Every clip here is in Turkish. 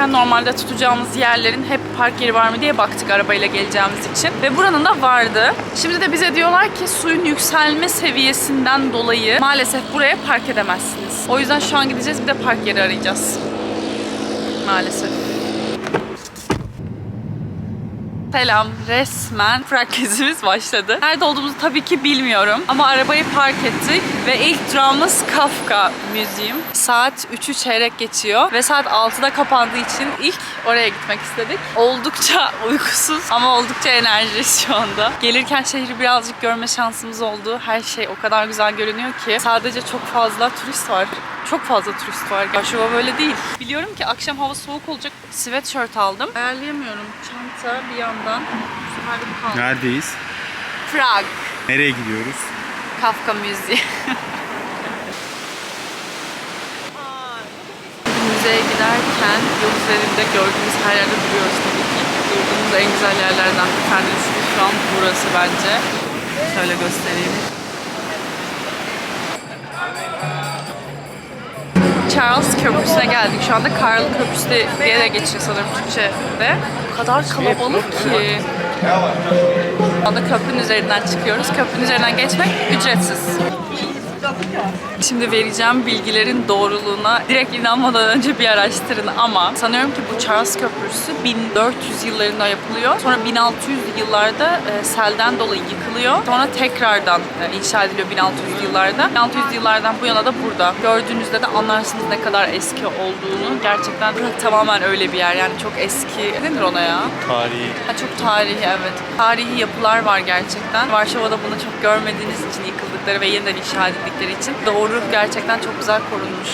gelirken normalde tutacağımız yerlerin hep park yeri var mı diye baktık arabayla geleceğimiz için. Ve buranın da vardı. Şimdi de bize diyorlar ki suyun yükselme seviyesinden dolayı maalesef buraya park edemezsiniz. O yüzden şu an gideceğiz bir de park yeri arayacağız. Maalesef. Selam. Resmen Prag gezimiz başladı. Nerede olduğumuzu tabii ki bilmiyorum. Ama arabayı park ettik ve ilk durağımız Kafka Müziğim. Saat 3'ü çeyrek geçiyor ve saat 6'da kapandığı için ilk oraya gitmek istedik. Oldukça uykusuz ama oldukça enerjisi şu anda. Gelirken şehri birazcık görme şansımız oldu. Her şey o kadar güzel görünüyor ki. Sadece çok fazla turist var. Çok fazla turist var. Varşova böyle değil. Biliyorum ki akşam hava soğuk olacak. Sweatshirt aldım. Ayarlayamıyorum. Çanta bir yandan. Bu sefer de bu kaldı. Neredeyiz? Prag. Nereye gidiyoruz? Kafka Müziği. Müzeye giderken yol üzerinde gördüğümüz her yerde duruyoruz tabii ki. Durduğumuz en güzel yerlerden bir tanesi şu an burası bence. Şöyle göstereyim. Charles Köprüsü'ne geldik. Şu anda Karl Köprüsü diye de geçiyor sanırım Türkçe'de. O kadar kalabalık ki. Şu anda köprünün üzerinden çıkıyoruz. Köprünün üzerinden geçmek ücretsiz. Şimdi vereceğim bilgilerin doğruluğuna direkt inanmadan önce bir araştırın ama sanıyorum ki bu Charles Köprüsü 1400 yıllarında yapılıyor. Sonra 1600 yıllarda e, selden dolayı yıkılıyor. Sonra tekrardan e, inşa ediliyor 1600 yıllarda. 1600 yıllardan bu yana da burada. Gördüğünüzde de anlarsınız ne kadar eski olduğunu. Gerçekten tamamen öyle bir yer. Yani çok eski. Ne denir ona ya? Tarihi. Ha, çok tarihi evet. Tarihi yapılar var gerçekten. Varşova'da bunu çok görmediğiniz için yıkıldıkları ve yeniden inşa edildikleri için doğru gerçekten çok güzel korunmuş.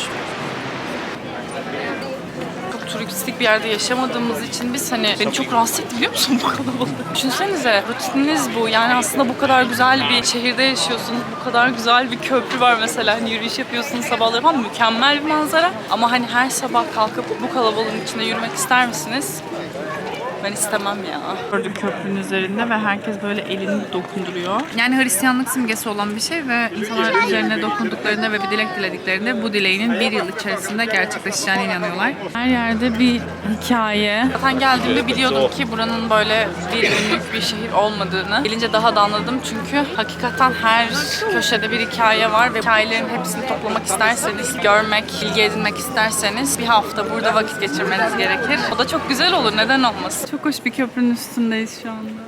Çok turistik bir yerde yaşamadığımız için biz hani beni çok rahatsız etti biliyor musun bu kalabalık? Düşünsenize rutininiz bu. Yani aslında bu kadar güzel bir şehirde yaşıyorsunuz. Bu kadar güzel bir köprü var mesela. Hani yürüyüş yapıyorsunuz sabahları falan mükemmel bir manzara. Ama hani her sabah kalkıp bu kalabalığın içinde yürümek ister misiniz? Ben istemem ya. Gördük köprünün üzerinde ve herkes böyle elini dokunduruyor. Yani Hristiyanlık simgesi olan bir şey ve insanlar üzerine dokunduklarında ve bir dilek dilediklerinde bu dileğinin bir yıl içerisinde gerçekleşeceğine inanıyorlar. Her yerde bir hikaye. Zaten geldiğimde biliyordum ki buranın böyle bir günlük bir şehir olmadığını. Gelince daha da anladım çünkü hakikaten her köşede bir hikaye var ve hikayelerin hepsini toplamak isterseniz, görmek, bilgi edinmek isterseniz bir hafta burada vakit geçirmeniz gerekir. O da çok güzel olur, neden olmasın? Çok hoş bir köprünün üstündeyiz şu anda.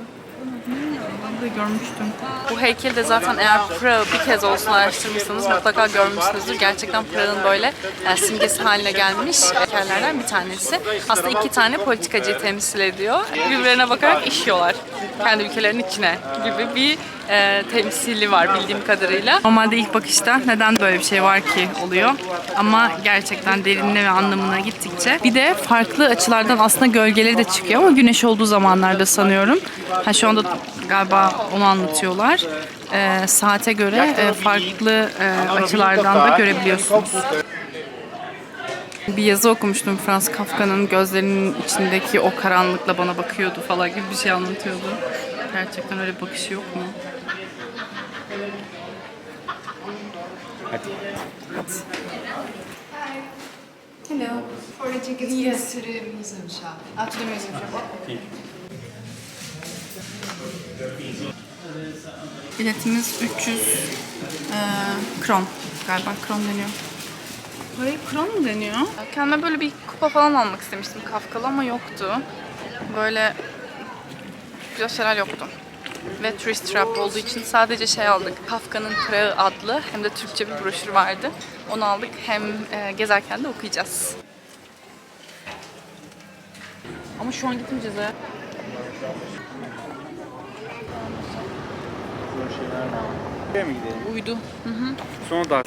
De görmüştüm. Bu heykeli de zaten eğer Prag'ı bir kez olsun araştırmışsanız mutlaka görmüşsünüzdür. Gerçekten Prag'ın böyle yani simgesi haline gelmiş heykellerden bir tanesi. Aslında iki tane politikacıyı temsil ediyor. Birbirlerine bakarak işiyorlar. Kendi ülkelerinin içine gibi bir e, temsili var bildiğim kadarıyla. Normalde ilk bakışta neden böyle bir şey var ki oluyor. Ama gerçekten derinine ve anlamına gittikçe bir de farklı açılardan aslında gölgeleri de çıkıyor ama güneş olduğu zamanlarda sanıyorum. Ha şu anda galiba onu anlatıyorlar. E, saate göre e, farklı e, açılardan da görebiliyorsunuz. Bir yazı okumuştum Frans Kafka'nın gözlerinin içindeki o karanlıkla bana bakıyordu falan gibi bir şey anlatıyordu. Gerçekten öyle bir bakışı yok mu? Hadi. Hello. For the tickets, yes. to the museum shop. Uh, to the museum shop. Biletimiz 300 eee, kron. Galiba kron deniyor. Parayı kron mu deniyor? Kendime böyle bir kupa falan almak istemiştim Kafkalı ama yoktu. Böyle güzel şeyler yoktu. Ve Tourist Trap olduğu için sadece şey aldık. Kafka'nın Prağı adlı hem de Türkçe bir broşür vardı. Onu aldık. Hem e, gezerken de okuyacağız. Ama şu an gitmeyeceğiz ha. Buraya mı gidelim? Uydu. Sonra da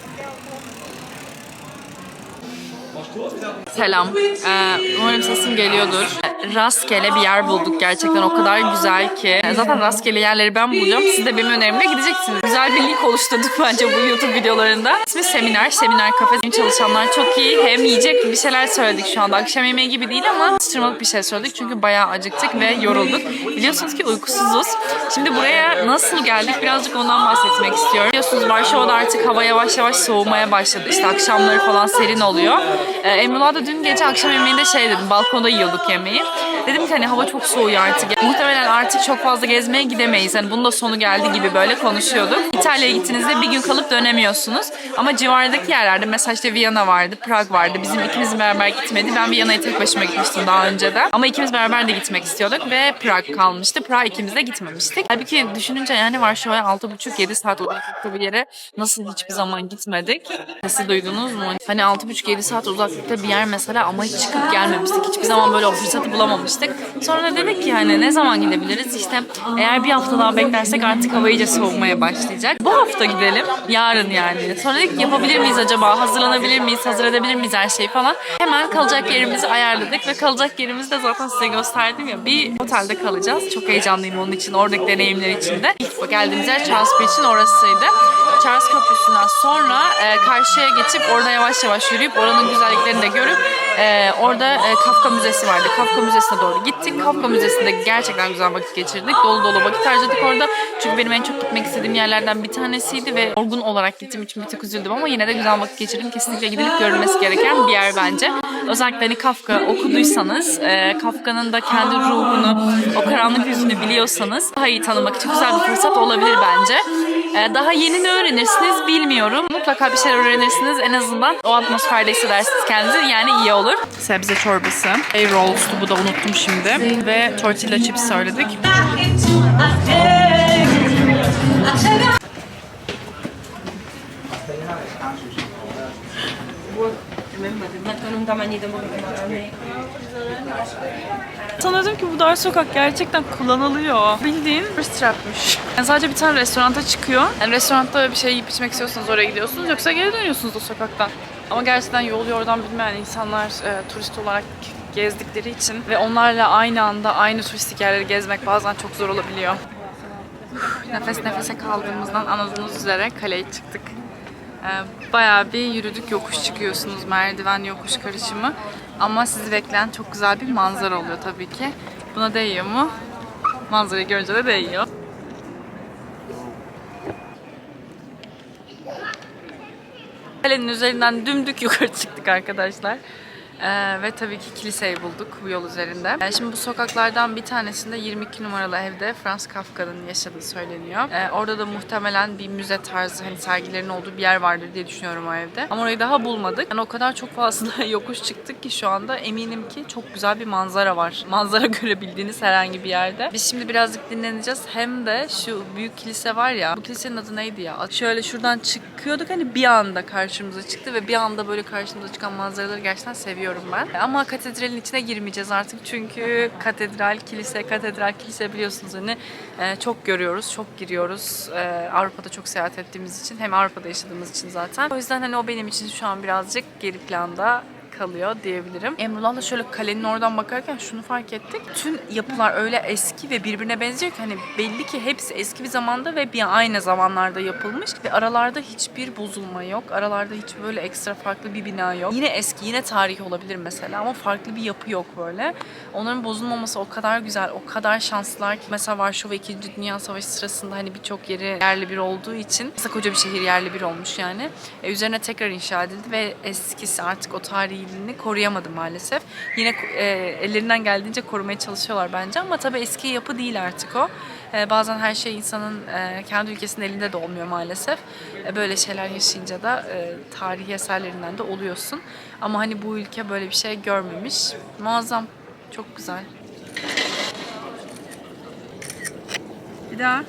Selam. Ee, umarım sesim geliyordur. Rastgele bir yer bulduk gerçekten o kadar güzel ki. Zaten rastgele yerleri ben bulacağım. Siz de benim önerimle gideceksiniz. Güzel bir link oluşturduk bence bu YouTube videolarında. İsmi Seminer, Seminer Kafe. Çalışanlar çok iyi. Hem yiyecek bir şeyler söyledik şu anda. Akşam yemeği gibi değil ama atıştırmalık bir şey söyledik. Çünkü bayağı acıktık ve yorulduk. Biliyorsunuz ki uykusuzuz. Şimdi buraya nasıl geldik birazcık ondan bahsetmek istiyorum. Biliyorsunuz Varşova'da artık hava yavaş yavaş soğumaya başladı. İşte akşamları falan serin oluyor. Ee, Emrullah da dün gece akşam yemeğinde şey dedim. Balkonda yiyorduk yemeği. Dedim ki hani hava çok soğuyor artık. Muhtemelen artık çok fazla gezmeye gidemeyiz. Hani bunun da sonu geldi gibi böyle konuşuyorduk. İtalya'ya gittiğinizde bir gün kalıp dönemiyorsunuz. Ama civardaki yerlerde mesela işte Viyana vardı, Prag vardı. Bizim ikimiz beraber gitmedi. Ben Viyana'ya tek başıma gitmiştim daha önceden. Ama ikimiz beraber de gitmek istiyorduk ve Prag kalmıştı. Prag ikimiz de gitmemiştik. Halbuki düşününce yani Varşova'ya 6,5-7 saat uzaklıkta bir yere nasıl hiçbir zaman gitmedik? Sesi duydunuz mu? Hani 6,5-7 saat uzaklıkta bir yer mesela ama hiç çıkıp gelmemiştik. Hiçbir zaman böyle o fırsatı bulamamıştık. Sonra dedik ki hani ne zaman gidebiliriz? İşte eğer bir hafta daha beklersek artık hava iyice soğumaya başlayacak. Bu hafta gidelim. Yarın yani. Sonra dedik yapabilir miyiz acaba? Hazırlanabilir miyiz? Hazır edebilir miyiz her şeyi falan? Hemen kalacak yerimizi ayarladık ve kalacak yerimizi de zaten size gösterdim ya. Bir otelde kalacağız. Çok heyecanlıyım onun için. Oradaki deneyimler için de. İlk geldiğimiz yer Charles Bridge'in orasıydı. Charles Köprüsü'nden sonra e, karşıya geçip orada yavaş yavaş yürüyüp oranın güzelliklerini de görüp e, orada e, Kafka Müzesi vardı. Kafka Müzesi'ne doğru gittik. Kafka Müzesi'nde gerçekten güzel vakit geçirdik. Dolu dolu vakit harcadık orada. Çünkü benim en çok gitmek istediğim yerlerden bir tanesiydi ve yorgun olarak gittiğim için bir tık üzüldüm ama yine de güzel vakit geçirdim. Kesinlikle gidilip görülmesi gereken bir yer bence. Özellikle hani Kafka okuduysanız, e, Kafka'nın da kendi ruhunu, o karanlık yüzünü biliyorsanız daha iyi tanımak için güzel bir fırsat olabilir bence. E, daha yeni ne öğrenirsiniz bilmiyorum. Mutlaka bir şeyler öğrenirsiniz. En azından o atmosferde hissedersiniz kendinizi. Yani iyi olur. Sebze çorbası. Egg rolls'tu bu da unuttum şimdi. Ve tortilla chips söyledik. Sanıyordum ki bu dar sokak gerçekten kullanılıyor. Bildiğin tourist trapmış. Yani sadece bir tane restoranta çıkıyor. Yani restoranda bir şey yiyip içmek istiyorsanız oraya gidiyorsunuz. Yoksa geri dönüyorsunuz o sokaktan. Ama gerçekten yol yordan bilmeyen insanlar e, turist olarak gezdikleri için ve onlarla aynı anda aynı turistik yerleri gezmek bazen çok zor olabiliyor. Nefes nefese kaldığımızdan anladığınız üzere kaleye çıktık. Ee, Bayağı bir yürüdük yokuş çıkıyorsunuz merdiven yokuş karışımı. Ama sizi bekleyen çok güzel bir manzara oluyor tabii ki. Buna değiyor mu? Manzarayı görünce de değiyor. Kalenin üzerinden dümdük yukarı çıktık arkadaşlar. Ee, ve tabii ki kiliseyi bulduk bu yol üzerinde. Ee, şimdi bu sokaklardan bir tanesinde 22 numaralı evde Franz Kafka'nın yaşadığı söyleniyor. Ee, orada da muhtemelen bir müze tarzı hani sergilerin olduğu bir yer vardır diye düşünüyorum o evde. Ama orayı daha bulmadık. Yani o kadar çok fazla yokuş çıktık ki şu anda eminim ki çok güzel bir manzara var. Manzara görebildiğiniz herhangi bir yerde. Biz şimdi birazcık dinleneceğiz. Hem de şu büyük kilise var ya. Bu kilisenin adı neydi ya? Şöyle şuradan çıkıyorduk hani bir anda karşımıza çıktı ve bir anda böyle karşımıza çıkan manzaraları gerçekten seviyorum ben. Ama katedralin içine girmeyeceğiz artık çünkü katedral, kilise, katedral, kilise biliyorsunuz hani e, çok görüyoruz, çok giriyoruz. E, Avrupa'da çok seyahat ettiğimiz için hem Avrupa'da yaşadığımız için zaten. O yüzden hani o benim için şu an birazcık geri planda kalıyor diyebilirim. Emrullah'la şöyle kalenin oradan bakarken şunu fark ettik. Tüm yapılar öyle eski ve birbirine benziyor ki hani belli ki hepsi eski bir zamanda ve bir aynı zamanlarda yapılmış ve aralarda hiçbir bozulma yok. Aralarda hiç böyle ekstra farklı bir bina yok. Yine eski, yine tarihi olabilir mesela ama farklı bir yapı yok böyle. Onların bozulmaması o kadar güzel, o kadar şanslılar ki mesela Varşova 2. Dünya Savaşı sırasında hani birçok yeri yerli bir olduğu için mesela koca bir şehir yerli bir olmuş yani. E, üzerine tekrar inşa edildi ve eskisi artık o tarihiliğini koruyamadı maalesef. Yine e, ellerinden geldiğince korumaya çalışıyorlar bence ama tabii eski yapı değil artık o. E, bazen her şey insanın e, kendi ülkesinin elinde de olmuyor maalesef. E, böyle şeyler yaşayınca da e, tarihi eserlerinden de oluyorsun. Ama hani bu ülke böyle bir şey görmemiş. Muazzam. Çok güzel. Bir daha.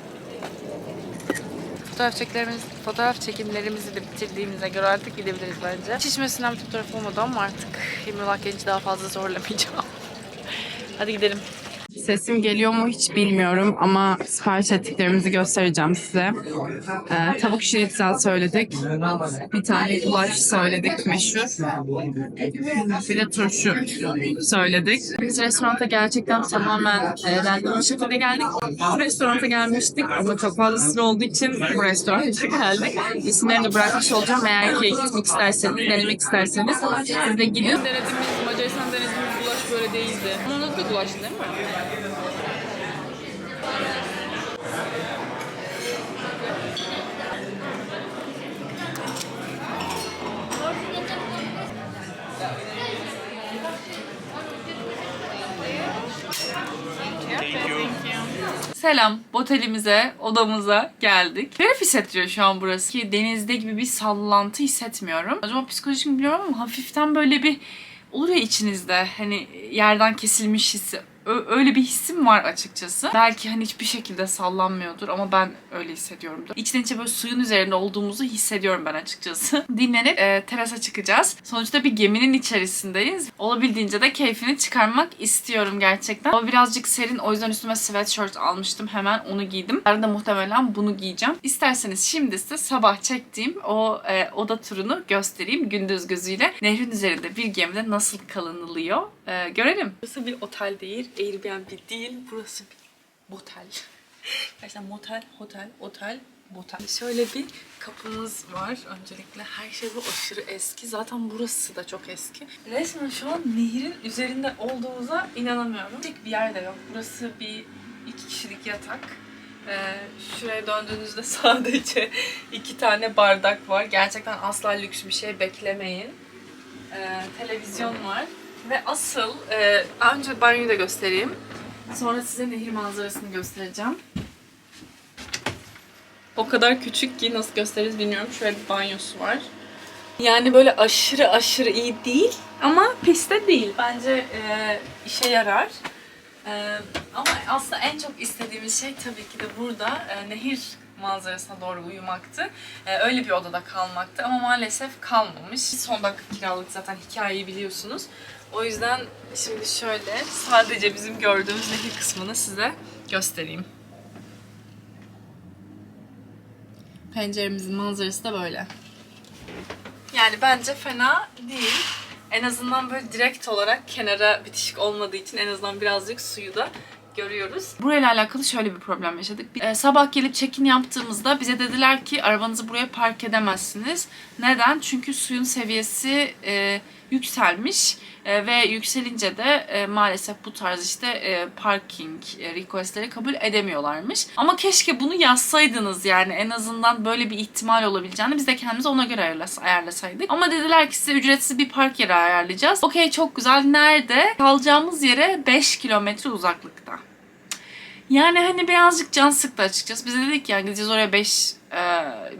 Fotoğraf çekimlerimiz, fotoğraf çekimlerimizi de bitirdiğimize göre artık gidebiliriz bence. Şişmesinden bir fotoğraf olmadı ama artık Emrullah Genç'i daha fazla zorlamayacağım. Hadi gidelim. Sesim geliyor mu hiç bilmiyorum ama sipariş ettiklerimizi göstereceğim size. Ee, tavuk şinitzel söyledik. Bir tane gulaş söyledik meşhur. Bir de turşu söyledik. Biz restoranta gerçekten tamamen e, random bir şekilde geldik. Bu restoranta gelmiştik ama çok fazla sıra olduğu için bu restoranta geldik. İsimlerini bırakmış olacağım. Eğer ki gitmek isterseniz, denemek isterseniz siz de gidin. Denediğimiz, Macaristan denediğimiz gulaş böyle değildi. Da gulaş değil mi? Selam, otelimize, odamıza geldik. Garip hissettiriyor şu an burası. Ki denizde gibi bir sallantı hissetmiyorum. Acaba psikolojik mi bilmiyorum ama hafiften böyle bir olur ya içinizde hani yerden kesilmiş hissi. Öyle bir hissim var açıkçası. Belki hani hiçbir şekilde sallanmıyordur ama ben öyle hissediyorumdur. İçten içe böyle suyun üzerinde olduğumuzu hissediyorum ben açıkçası. Dinlenip e, terasa çıkacağız. Sonuçta bir geminin içerisindeyiz. Olabildiğince de keyfini çıkarmak istiyorum gerçekten. Ama birazcık serin o yüzden üstüme sweatshirt almıştım. Hemen onu giydim. Yarın da muhtemelen bunu giyeceğim. İsterseniz şimdi size sabah çektiğim o e, oda turunu göstereyim gündüz gözüyle. Nehrin üzerinde bir gemide nasıl kalınılıyor e, görelim. Burası bir otel değil, Airbnb değil. Burası bir motel. Gerçekten motel, hotel, otel, motel. Şöyle bir kapımız var. Öncelikle her şey bu aşırı eski. Zaten burası da çok eski. Resmen şu an nehrin üzerinde olduğumuza inanamıyorum. Tek bir yer de yok. Burası bir iki kişilik yatak. Ee, şuraya döndüğünüzde sadece iki tane bardak var. Gerçekten asla lüks bir şey beklemeyin. Ee, televizyon var. Ve asıl, e, önce banyoyu da göstereyim. Sonra size nehir manzarasını göstereceğim. O kadar küçük ki nasıl gösteririz bilmiyorum. Şöyle bir banyosu var. Yani böyle aşırı aşırı iyi değil ama pis de değil. Bence e, işe yarar. E, ama aslında en çok istediğimiz şey tabii ki de burada e, nehir manzarasına doğru uyumaktı. E, öyle bir odada kalmaktı ama maalesef kalmamış. Son dakika kiralık zaten hikayeyi biliyorsunuz. O yüzden şimdi şöyle sadece bizim gördüğümüz nehir kısmını size göstereyim. Penceremizin manzarası da böyle. Yani bence fena değil. En azından böyle direkt olarak kenara bitişik olmadığı için en azından birazcık suyu da görüyoruz. Burayla alakalı şöyle bir problem yaşadık. Bir- e, sabah gelip check-in yaptığımızda bize dediler ki arabanızı buraya park edemezsiniz. Neden? Çünkü suyun seviyesi e, yükselmiş E, ve yükselince de e, maalesef bu tarz işte e, parking e, requestleri kabul edemiyorlarmış. Ama keşke bunu yazsaydınız yani en azından böyle bir ihtimal olabileceğini biz de kendimize ona göre ayarlas- ayarlasaydık. Ama dediler ki size ücretsiz bir park yeri ayarlayacağız. Okey çok güzel. Nerede? Kalacağımız yere 5 kilometre uzaklıkta. Yani hani birazcık can sıktı açıkçası. Biz de dedik ya gideceğiz oraya 5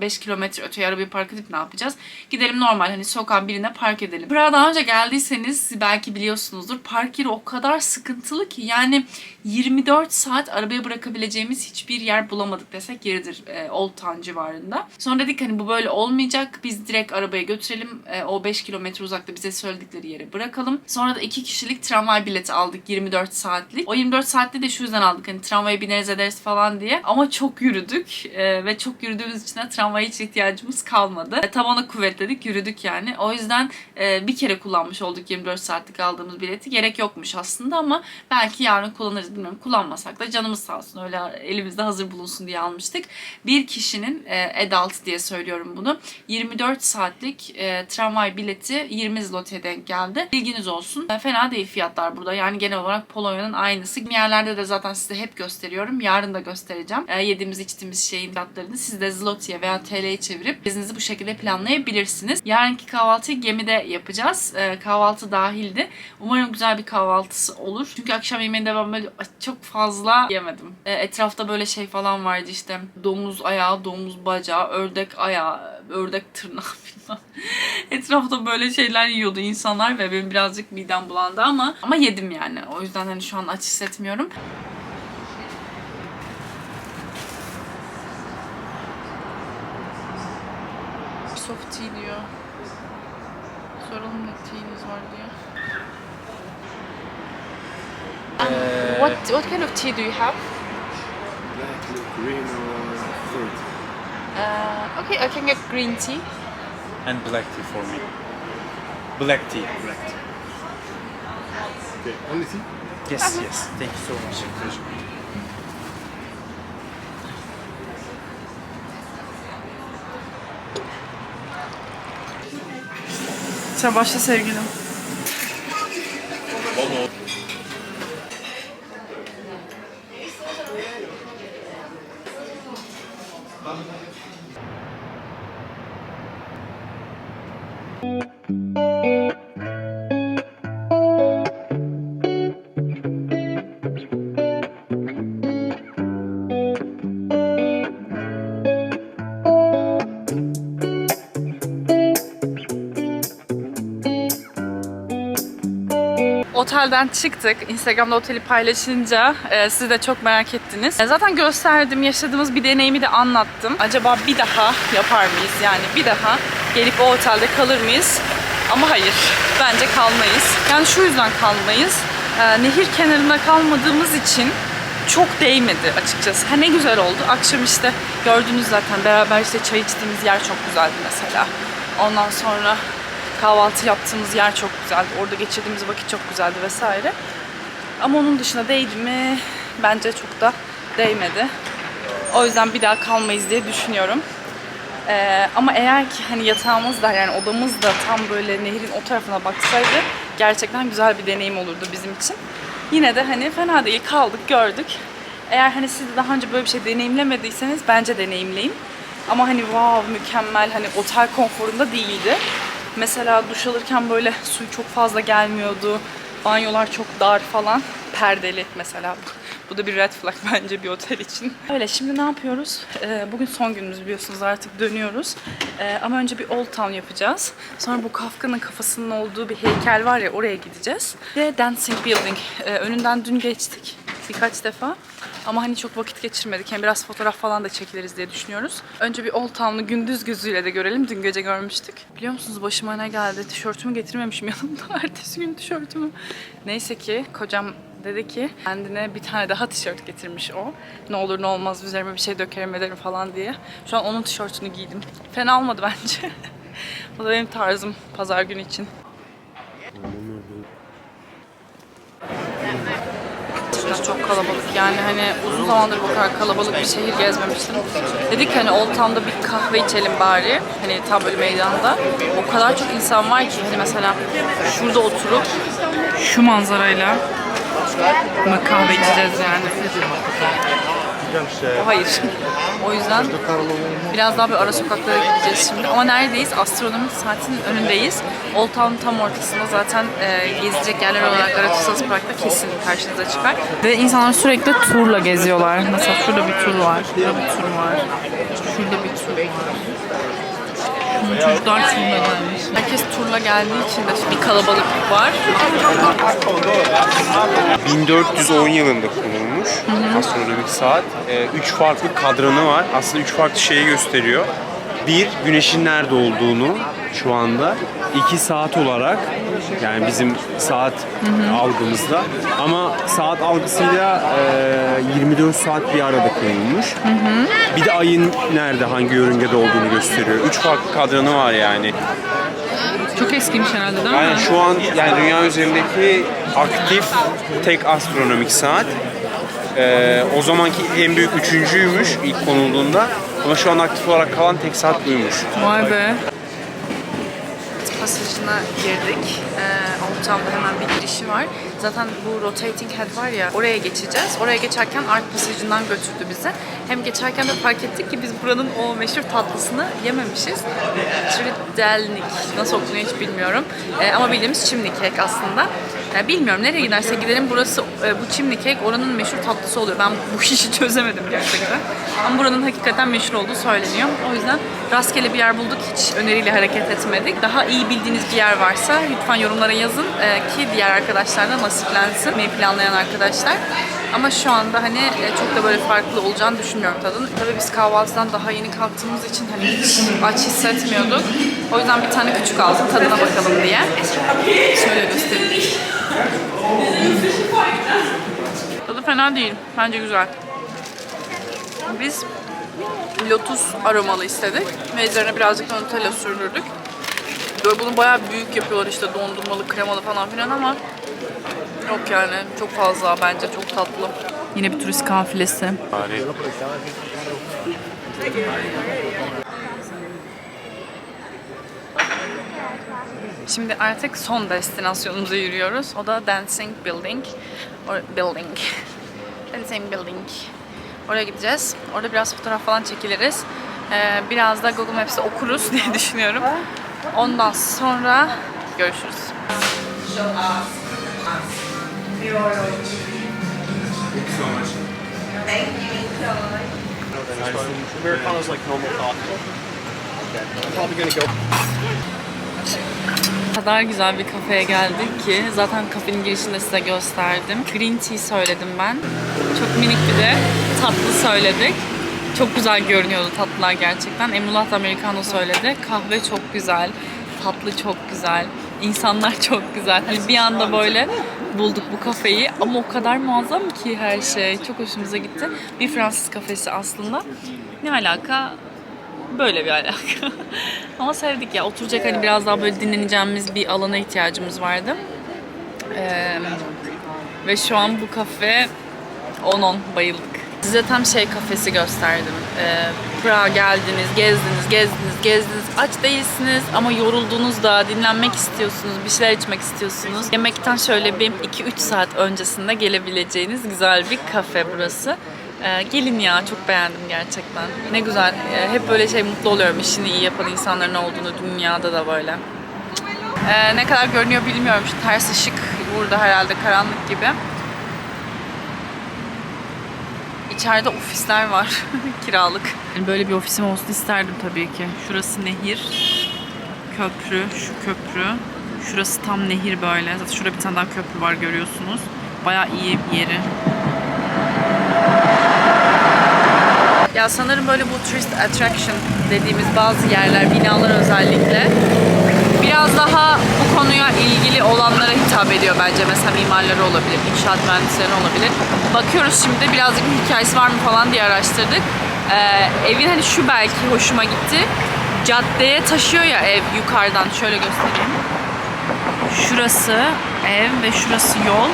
5 kilometre öteye arabayı park edip ne yapacağız? Gidelim normal hani sokağın birine park edelim. Buraya daha önce geldiyseniz belki biliyorsunuzdur. Park yeri o kadar sıkıntılı ki yani 24 saat arabaya bırakabileceğimiz hiçbir yer bulamadık desek yeridir e, Old Town civarında. Sonra dedik hani bu böyle olmayacak. Biz direkt arabaya götürelim. E, o 5 kilometre uzakta bize söyledikleri yere bırakalım. Sonra da 2 kişilik tramvay bileti aldık 24 saatlik. O 24 saatte de şu yüzden aldık hani tramvaya bineriz ederiz falan diye. Ama çok yürüdük e, ve çok yürüdüğümüz için de tramvaya hiç ihtiyacımız kalmadı. E, tabana kuvvetledik yürüdük yani. O yüzden e, bir kere kullanmış olduk 24 saatlik aldığımız bileti. Gerek yokmuş aslında ama belki yarın kullanırız bilmiyorum. Kullanmasak da canımız sağ olsun. Öyle elimizde hazır bulunsun diye almıştık. Bir kişinin e, adult diye söylüyorum bunu. 24 saatlik e, tramvay bileti 20 zloty'ye denk geldi. Bilginiz olsun. E, fena değil fiyatlar burada. Yani genel olarak Polonya'nın aynısı. Yerlerde de zaten size hep gösteriyorum. Yarın da göstereceğim. Yediğimiz içtiğimiz şeyin fiyatlarını siz de zloty'ye veya TL'ye çevirip gezinizi bu şekilde planlayabilirsiniz. Yarınki kahvaltıyı gemide yapacağız. E, kahvaltı dahildi. Umarım güzel bir kahvaltısı olur. Çünkü akşam yemeğinde ben böyle çok fazla yemedim. E, etrafta böyle şey falan vardı işte. Domuz ayağı, domuz bacağı, ördek ayağı, ördek tırnağı falan. Etrafta böyle şeyler yiyordu insanlar ve benim birazcık midem bulandı ama ama yedim yani. O yüzden hani şu an aç hissetmiyorum. Soralım ne tea'niz var diye. What what kind of tea do you have? Black, green, or fruit. Uh, okay, I can get green tea. And black tea for me. Black tea. Black tea. Okay, only tea? Yes, yes. Thank you so much. Sen başla sevgilim. Otelden çıktık. Instagram'da oteli paylaşınca e, siz de çok merak ettiniz. E, zaten gösterdim, yaşadığımız bir deneyimi de anlattım. Acaba bir daha yapar mıyız? Yani bir daha gelip o otelde kalır mıyız? Ama hayır, bence kalmayız. Yani şu yüzden kalmayız. E, nehir kenarında kalmadığımız için çok değmedi açıkçası. Ha ne güzel oldu. Akşam işte gördünüz zaten beraber işte çay içtiğimiz yer çok güzeldi mesela. Ondan sonra kahvaltı yaptığımız yer çok güzeldi. Orada geçirdiğimiz vakit çok güzeldi vesaire. Ama onun dışında değdi mi? Bence çok da değmedi. O yüzden bir daha kalmayız diye düşünüyorum. Ee, ama eğer ki hani yatağımız da yani odamız da tam böyle nehrin o tarafına baksaydı gerçekten güzel bir deneyim olurdu bizim için. Yine de hani fena değil kaldık gördük. Eğer hani siz de daha önce böyle bir şey deneyimlemediyseniz bence deneyimleyin. Ama hani wow mükemmel hani otel konforunda değildi. Mesela duş alırken böyle su çok fazla gelmiyordu. Banyolar çok dar falan. Perdeli mesela. Bu da bir red flag bence bir otel için. Öyle şimdi ne yapıyoruz? Ee, bugün son günümüz biliyorsunuz artık dönüyoruz. Ee, ama önce bir Old Town yapacağız. Sonra bu Kafka'nın kafasının olduğu bir heykel var ya oraya gideceğiz. Ve Dancing Building. Ee, önünden dün geçtik birkaç defa. Ama hani çok vakit geçirmedik. Hem biraz fotoğraf falan da çekiliriz diye düşünüyoruz. Önce bir Old Town'u gündüz gözüyle de görelim. Dün gece görmüştük. Biliyor musunuz başıma ne geldi? Tişörtümü getirmemişim yanımda. Ertesi gün tişörtümü. Neyse ki kocam dedi ki kendine bir tane daha tişört getirmiş o. Ne olur ne olmaz üzerime bir şey dökerim ederim falan diye. Şu an onun tişörtünü giydim. Fena olmadı bence. Bu da benim tarzım pazar günü için. Gerçekten çok kalabalık yani hani uzun zamandır bu kadar kalabalık bir şehir gezmemiştim. Dedik hani Old Town'da bir kahve içelim bari. Hani tam böyle meydanda. O kadar çok insan var ki hani mesela şurada oturup şu manzarayla kahve içeceğiz yani. Hayır. O yüzden biraz daha bir ara sokaklara gideceğiz şimdi. Ama neredeyiz? Astronomi saatinin önündeyiz. Old Town tam ortasında zaten e, gezecek yerler olarak Aratusas Park'ta kesin karşınıza çıkar. Ve insanlar sürekli turla geziyorlar. Mesela şurada bir tur var, şurada bir tur var, şurada bir tur var. Çocuklar turla gelmiş. Herkes turla geldiği için de bir kalabalık var. 1410 yılında kurulmuş astronomik saat. Ee, üç farklı kadranı var. Aslında üç farklı şeyi gösteriyor. Bir, güneşin nerede olduğunu şu anda. iki saat olarak yani bizim saat algımızda. Ama saat algısıyla e, 24 saat bir arada konulmuş. Bir de ayın nerede, hangi yörüngede olduğunu gösteriyor. Üç farklı kadranı var yani. Çok eskiymiş herhalde değil mi? Yani şu an yani dünya üzerindeki aktif tek astronomik saat. Ee, o zamanki en büyük üçüncüymüş ilk konulduğunda. Ama şu an aktif olarak kalan tek saat buymuş. Vay be. pasajına girdik. Ee, Town'da hemen bir girişi var. Zaten bu rotating head var ya oraya geçeceğiz. Oraya geçerken art pasajından götürdü bizi. Hem geçerken de fark ettik ki biz buranın o meşhur tatlısını yememişiz. Tridelnik nasıl okunuyor hiç bilmiyorum. Ee, ama bildiğimiz chimney cake aslında. Ee, bilmiyorum nereye gidersek gidelim burası e, bu chimney cake oranın meşhur tatlısı oluyor. Ben bu işi çözemedim gerçekten. Ama buranın hakikaten meşhur olduğu söyleniyor. O yüzden rastgele bir yer bulduk. Hiç öneriyle hareket etmedik. Daha iyi bildiğiniz bir yer varsa lütfen yorumlara yazın e, ki diğer arkadaşlar da nasiplensin. Beni planlayan arkadaşlar. Ama şu anda hani e, çok da böyle farklı olacağını düşünmüyorum tadın. Tabii biz kahvaltıdan daha yeni kalktığımız için hani hiç aç hissetmiyorduk. O yüzden bir tane küçük aldım tadına bakalım diye. Şöyle göstereyim. Tadı fena değil. Bence güzel. Biz lotus aromalı istedik. Ve üzerine birazcık da Nutella sürdürdük. Böyle bunu bayağı büyük yapıyorlar işte dondurmalı, kremalı falan filan ama yok yani çok fazla bence çok tatlı. Yine bir turist kafilesi. Bari. Şimdi artık son destinasyonumuza yürüyoruz. O da Dancing Building. Or building. Dancing Building. Oraya gideceğiz. Orada biraz fotoğraf falan çekiliriz. Ee, biraz da Google Maps'te okuruz diye düşünüyorum. Ondan sonra görüşürüz. Americano's like normal coffee. I'm probably gonna go. Kadar güzel bir kafeye geldik ki zaten kafenin girişinde size gösterdim. Green tea söyledim ben. Çok minik bir de tatlı söyledik. Çok güzel görünüyordu tatlılar gerçekten. Emrullah da Americano söyledi. Kahve çok güzel. Tatlı çok güzel. İnsanlar çok güzel. Hani bir anda böyle bulduk bu kafeyi ama o kadar muazzam ki her şey. Çok hoşumuza gitti. Bir Fransız kafesi aslında. Ne alaka? böyle bir alaka. Ama sevdik ya. Oturacak hani biraz daha böyle dinleneceğimiz bir alana ihtiyacımız vardı. Ee, ve şu an bu kafe 10-10 bayıldık. Size tam şey kafesi gösterdim. Ee, Prag'a geldiniz, gezdiniz, gezdiniz, gezdiniz. Aç değilsiniz ama yoruldunuz da dinlenmek istiyorsunuz, bir şeyler içmek istiyorsunuz. Yemekten şöyle bir 2-3 saat öncesinde gelebileceğiniz güzel bir kafe burası. Ee, gelin ya çok beğendim gerçekten. Ne güzel. Ee, hep böyle şey mutlu oluyorum işini iyi yapan insanların olduğunu dünyada da böyle. Ee, ne kadar görünüyor bilmiyorum. Şu ters ışık burada herhalde karanlık gibi. İçeride ofisler var kiralık. Yani böyle bir ofisim olsun isterdim tabii ki. Şurası nehir, köprü, şu köprü. Şurası tam nehir böyle. Zaten şurada bir tane daha köprü var görüyorsunuz. Bayağı iyi bir yeri. Ya sanırım böyle bu tourist attraction dediğimiz bazı yerler, binalar özellikle biraz daha bu konuya ilgili olanlara hitap ediyor bence. Mesela mimarları olabilir, inşaat mühendisleri olabilir. Bakıyoruz şimdi birazcık bir hikayesi var mı falan diye araştırdık. Ee, evin hani şu belki hoşuma gitti. Caddeye taşıyor ya ev yukarıdan. Şöyle göstereyim. Şurası ev ve şurası yol.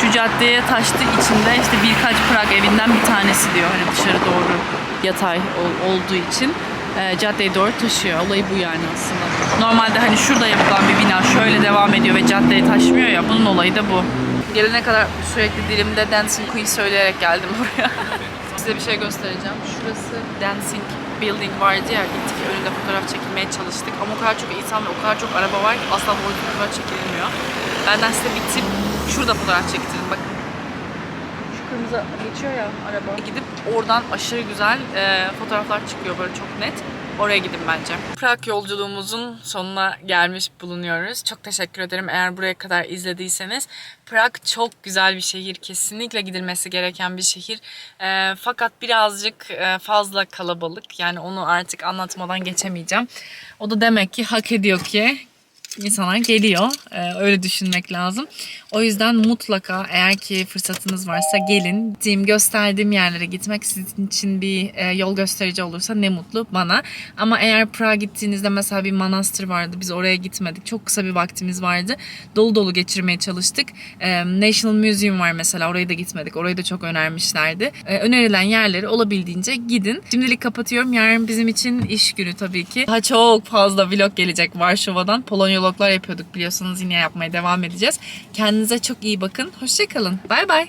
Şu caddeye taştığı içinde işte birkaç Prag evinden bir tanesi diyor. Hani dışarı doğru yatay ol- olduğu için e, caddeye doğru taşıyor. Olayı bu yani aslında. Normalde hani şurada yapılan bir bina şöyle devam ediyor ve caddeye taşmıyor ya. Bunun olayı da bu. Gelene kadar sürekli dilimde Dancing Queen söyleyerek geldim buraya. Size bir şey göstereceğim. Şurası Dancing Building vardı ya gittik önünde fotoğraf çekilmeye çalıştık. Ama o kadar çok insan ve o kadar çok araba var ki asla bu fotoğraf çekilmiyor. Benden size bir tip şurada fotoğraf. Şu kırmızı geçiyor ya araba. Gidip oradan aşırı güzel e, fotoğraflar çıkıyor böyle çok net. Oraya gidin bence. Prag yolculuğumuzun sonuna gelmiş bulunuyoruz. Çok teşekkür ederim eğer buraya kadar izlediyseniz. Prag çok güzel bir şehir. Kesinlikle gidilmesi gereken bir şehir. E, fakat birazcık e, fazla kalabalık. Yani onu artık anlatmadan geçemeyeceğim. O da demek ki hak ediyor ki insanlar geliyor. Ee, öyle düşünmek lazım. O yüzden mutlaka eğer ki fırsatınız varsa gelin. Gittiğim, gösterdiğim yerlere gitmek sizin için bir e, yol gösterici olursa ne mutlu bana. Ama eğer Prag'a gittiğinizde mesela bir manastır vardı. Biz oraya gitmedik. Çok kısa bir vaktimiz vardı. Dolu dolu geçirmeye çalıştık. Ee, National Museum var mesela. Oraya da gitmedik. Orayı da çok önermişlerdi. Ee, önerilen yerleri olabildiğince gidin. Şimdilik kapatıyorum. Yarın bizim için iş günü tabii ki. Daha çok fazla vlog gelecek Varşova'dan. Polonya vloglar yapıyorduk biliyorsunuz. Yine yapmaya devam edeceğiz. Kendinize çok iyi bakın. Hoşçakalın. Bay bay.